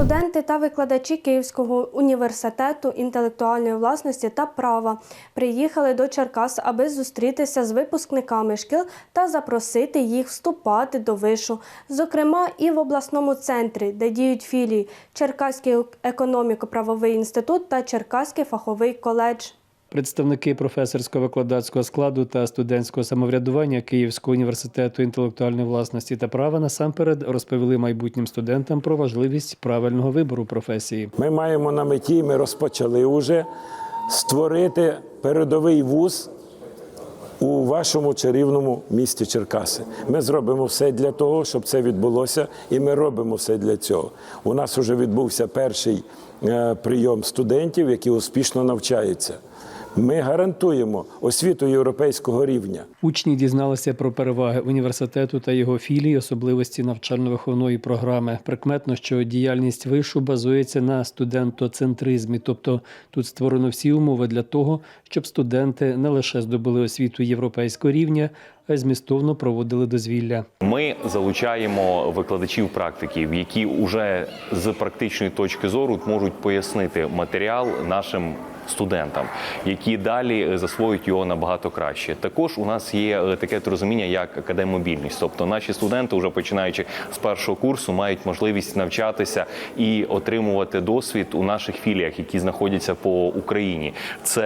Студенти та викладачі Київського університету інтелектуальної власності та права приїхали до Черкас, аби зустрітися з випускниками шкіл та запросити їх вступати до вишу, зокрема і в обласному центрі, де діють філії Черкаський економіко-правовий інститут та Черкаський фаховий коледж. Представники професорсько-викладацького складу та студентського самоврядування Київського університету інтелектуальної власності та права насамперед розповіли майбутнім студентам про важливість правильного вибору професії. Ми маємо на меті, ми розпочали вже створити передовий вуз у вашому чарівному місті Черкаси. Ми зробимо все для того, щоб це відбулося, і ми робимо все для цього. У нас вже відбувся перший е, прийом студентів, які успішно навчаються. Ми гарантуємо освіту європейського рівня. Учні дізналися про переваги університету та його філії, особливості навчально-виховної програми. Прикметно, що діяльність вишу базується на студентоцентризмі, тобто тут створено всі умови для того, щоб студенти не лише здобули освіту європейського рівня, змістовно проводили дозвілля. Ми залучаємо викладачів практиків, які вже з практичної точки зору можуть пояснити матеріал нашим студентам, які далі засвоюють його набагато краще. Також у нас є е, таке розуміння, як академобільність. Тобто наші студенти, вже починаючи з першого курсу, мають можливість навчатися і отримувати досвід у наших філіях, які знаходяться по Україні. Це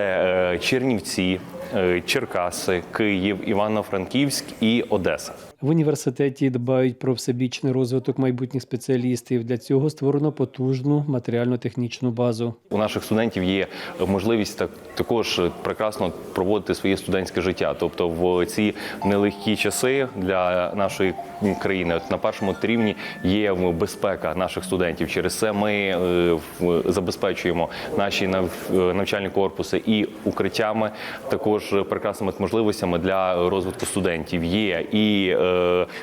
е, Чернівці, Черкаси, Київ, Івано-Франківськ і Одеса. В університеті дбають про всебічний розвиток майбутніх спеціалістів. Для цього створено потужну матеріально-технічну базу. У наших студентів є можливість так також прекрасно проводити своє студентське життя. Тобто, в ці нелегкі часи для нашої країни от на першому рівні є безпека наших студентів. Через це ми е, забезпечуємо наші нав- навчальні корпуси і укриттями, також прекрасними можливостями для розвитку студентів. Є і е,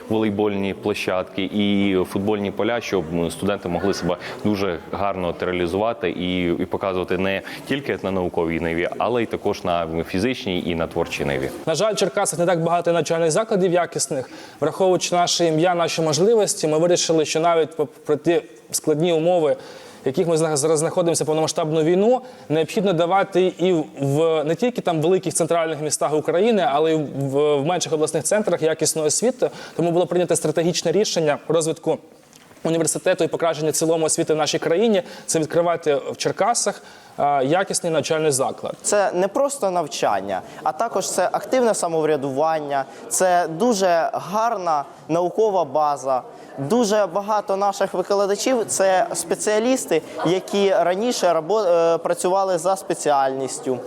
волейбольні площадки, і футбольні поля, щоб студенти могли себе дуже гарно реалізувати і, і показувати не тільки на науковій ниві, але й також на фізичній і на творчій ниві. На жаль, в Черкасах не так багато навчальних закладів якісних. Враховуючи наше ім'я, наші можливості, ми вирішили, що навіть попри ті складні умови, в яких ми зараз знаходимося повномасштабну війну, необхідно давати і в не тільки там великих центральних містах України, але й в, в менших обласних центрах якісну освіту. Тому було прийнято стратегічне рішення розвитку університету і покращення цілому освіти в нашій країні. Це відкривати в Черкасах якісний навчальний заклад. Це не просто навчання, а також це активне самоврядування, це дуже гарна наукова база. Дуже багато наших викладачів це спеціалісти, які раніше е, працювали за спеціальністю.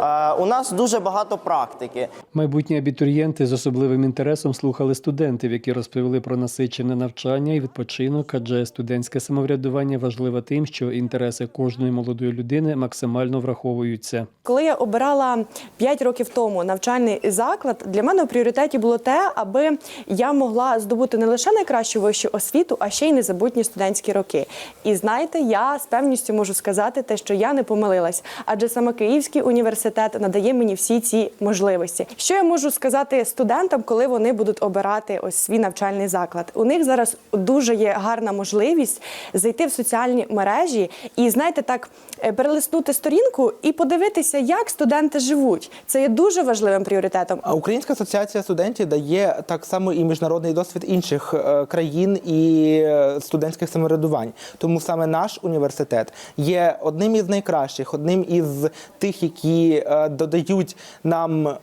Е, У нас дуже багато практики. Майбутні абітурієнти з особливим інтересом слухали студентів, які розповіли про насичене навчання і відпочинок, адже студентське самоврядування важливе тим, що інтереси кожної молодої людини максимально враховуються. Коли я обирала 5 років тому навчальний заклад, для мене в пріоритеті було те, аби я могла здобути не лише найкращу вищу освіту, а ще й незабутні студентські роки. І знаєте, я з певністю можу сказати те, що я не помилилась, адже саме Київський університет надає мені всі ці можливості. Що я можу сказати студентам, коли вони будуть обирати ось свій навчальний заклад? У них зараз дуже є гарна можливість зайти в соціальні мережі і знаєте, так е, перелистнути сторінку і подивитися, як студенти живуть. Це є дуже важливим пріоритетом. А Українська асоціація студентів дає так само і міжнародний досвід інших е, країн і е, студентських самоврядувань. Тому саме наш університет є одним із найкращих, одним із тих, які е, додають нам е,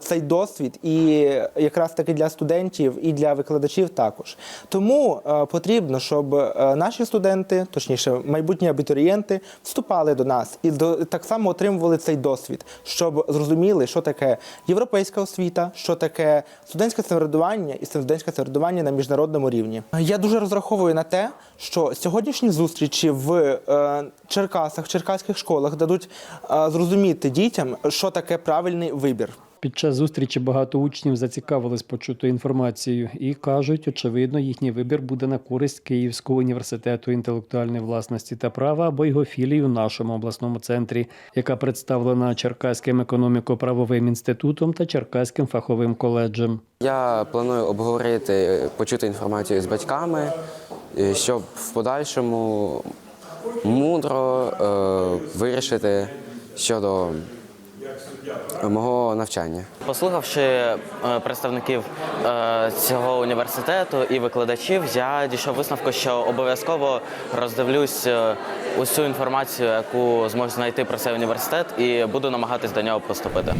цей досвід, і якраз таки для студентів і для викладачів також. Тому потрібно, щоб наші студенти, точніше, майбутні абітурієнти, вступали до нас і до, так само отримували цей досвід, щоб зрозуміли, що таке європейська освіта, що таке студентське самоврядування і студентське самоврядування на міжнародному рівні. Я дуже розраховую на те, що сьогоднішні зустрічі в е, Черкасах, черкаських школах дадуть е, зрозуміти дітям, що таке правильний вибір. Під час зустрічі багато учнів зацікавились почутою інформацією і кажуть, очевидно, їхній вибір буде на користь Київського університету інтелектуальної власності та права або його філії у нашому обласному центрі, яка представлена Черкаським економіко-правовим інститутом та Черкаським фаховим коледжем. Я планую обговорити, почути інформацію з батьками, щоб в подальшому мудро е, вирішити щодо мого навчання. Послухавши е, представників е, цього університету і викладачів, я дійшов висновку, що обов'язково роздивлюсь е, усю інформацію, яку зможу знайти про цей університет, і буду намагатись до нього поступити.